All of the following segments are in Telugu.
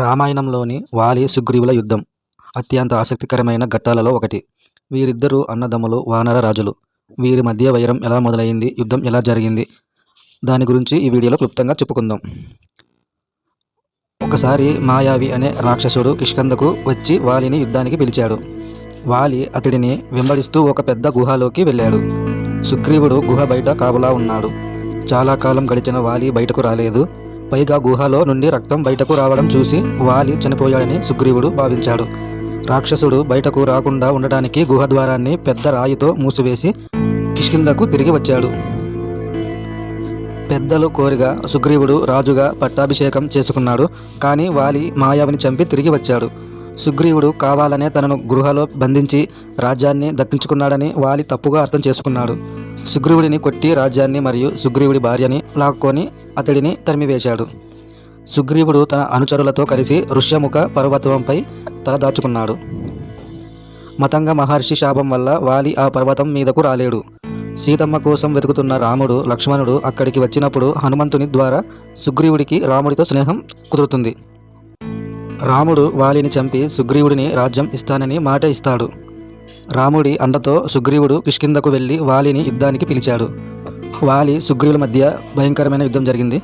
రామాయణంలోని వాలి సుగ్రీవుల యుద్ధం అత్యంత ఆసక్తికరమైన ఘట్టాలలో ఒకటి. వీరిద్దరూ అన్నదమ్ములు వానర రాజులు. వీరి మధ్య వైరం ఎలా మొదలైంది యుద్ధం ఎలా జరిగింది? దాని గురించి ఈ వీడియోలో క్లుప్తంగా చెప్పుకుందాం. ఒకసారి మాయావి అనే రాక్షసుడు కిష్కందకు వచ్చి వాలిని యుద్ధానికి పిలిచాడు. వాలి అతడిని వెంబడిస్తూ ఒక పెద్ద గుహలోకి వెళ్ళాడు. సుగ్రీవుడు గుహ బయట కాపులా ఉన్నాడు. చాలా కాలం గడిచిన వాలి బయటకు రాలేదు. పైగా గుహలో నుండి రక్తం బయటకు రావడం చూసి వాలి చనిపోయాడని సుగ్రీవుడు భావించాడు. రాక్షసుడు బయటకు రాకుండా ఉండటానికి గుహ ద్వారాన్ని పెద్ద రాయితో మూసివేసి కిష్కిందకు తిరిగి వచ్చాడు. పెద్దలు కోరిగా సుగ్రీవుడు రాజుగా పట్టాభిషేకం చేసుకున్నాడు. కానీ వాలి మాయావిని చంపి తిరిగి వచ్చాడు. సుగ్రీవుడు కావాలనే తనను గృహలో బంధించి రాజ్యాన్ని దక్కించుకున్నాడని వాలి తప్పుగా అర్థం చేసుకున్నాడు. సుగ్రీవుడిని కొట్టి రాజ్యాన్ని మరియు సుగ్రీవుడి భార్యని లాక్కొని అతడిని తరిమివేశాడు. సుగ్రీవుడు తన అనుచరులతో కలిసి ఋష్యముఖ పర్వతంపై తలదాచుకున్నాడు మతంగ మహర్షి శాపం వల్ల వాలి ఆ పర్వతం మీదకు రాలేడు. సీతమ్మ కోసం వెతుకుతున్న రాముడు లక్ష్మణుడు అక్కడికి వచ్చినప్పుడు హనుమంతుని ద్వారా సుగ్రీవుడికి రాముడితో స్నేహం కుదురుతుంది. రాముడు వాలిని చంపి సుగ్రీవుడిని రాజ్యం ఇస్తానని మాట ఇస్తాడు. రాముడి అండతో సుగ్రీవుడు కిష్కిందకు వెళ్ళి వాలిని యుద్ధానికి పిలిచాడు. వాలి సుగ్రీవుల మధ్య భయంకరమైన యుద్ధం జరిగింది.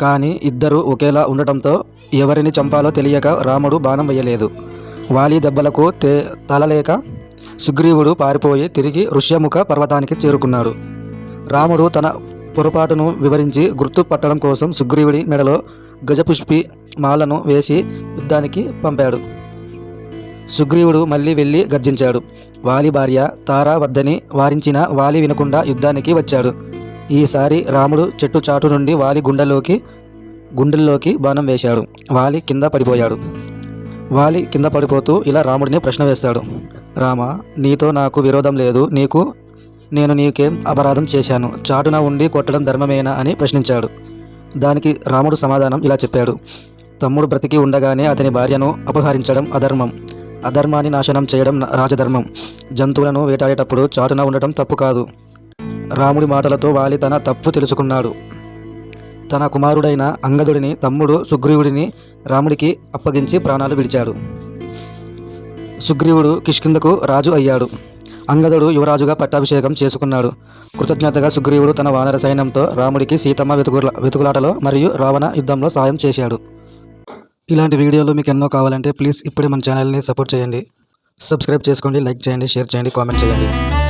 కానీ ఇద్దరు ఒకేలా ఉండటంతో ఎవరిని చంపాలో తెలియక రాముడు బాణం వేయలేదు. వాలి దెబ్బలకు తే తలలేక సుగ్రీవుడు పారిపోయి తిరిగి ఋష్యముఖ పర్వతానికి చేరుకున్నాడు. రాముడు తన పొరపాటును వివరించి గుర్తుపట్టడం కోసం సుగ్రీవుడి మెడలో గజపుష్పి మాలను వేసి యుద్ధానికి పంపాడు. సుగ్రీవుడు మళ్ళీ వెళ్ళి గర్జించాడు. వాలి భార్య తారా వద్దని వారించిన వాలి వినకుండా యుద్ధానికి వచ్చాడు. ఈసారి రాముడు చెట్టు చాటు నుండి వాలి గుండెలోకి గుండెల్లోకి బాణం వేశాడు. వాలి కింద పడిపోయాడు. వాలి కింద పడిపోతూ ఇలా రాముడిని ప్రశ్న వేస్తాడు. రామ నీతో నాకు విరోధం లేదు. నీకు నేను నీకేం అపరాధం చేశాను. చాటున ఉండి కొట్టడం ధర్మమేనా అని ప్రశ్నించాడు. దానికి రాముడు సమాధానం ఇలా చెప్పాడు. తమ్ముడు బ్రతికి ఉండగానే అతని భార్యను అపహరించడం అధర్మం. అధర్మాన్ని నాశనం చేయడం రాజధర్మం. జంతువులను వేటాడేటప్పుడు చాటున ఉండటం తప్పు కాదు. రాముడి మాటలతో వాలి తన తప్పు తెలుసుకున్నాడు. తన కుమారుడైన అంగదుడిని తమ్ముడు సుగ్రీవుడిని రాముడికి అప్పగించి ప్రాణాలు విడిచాడు. సుగ్రీవుడు కిష్కిందకు రాజు అయ్యాడు. అంగదుడు యువరాజుగా పట్టాభిషేకం చేసుకున్నాడు. కృతజ్ఞతగా సుగ్రీవుడు తన వానర సైన్యంతో రాముడికి సీతమ్మ వెతుకుల వెతుకులాటలో మరియు రావణ యుద్ధంలో సాయం చేశాడు. ఇలాంటి వీడియోలు మీకు ఎన్నో కావాలంటే ప్లీజ్ ఇప్పుడే మన ఛానల్ని సపోర్ట్ చేయండి. సబ్స్క్రైబ్ చేసుకోండి లైక్ చేయండి షేర్ చేయండి కామెంట్ చేయండి.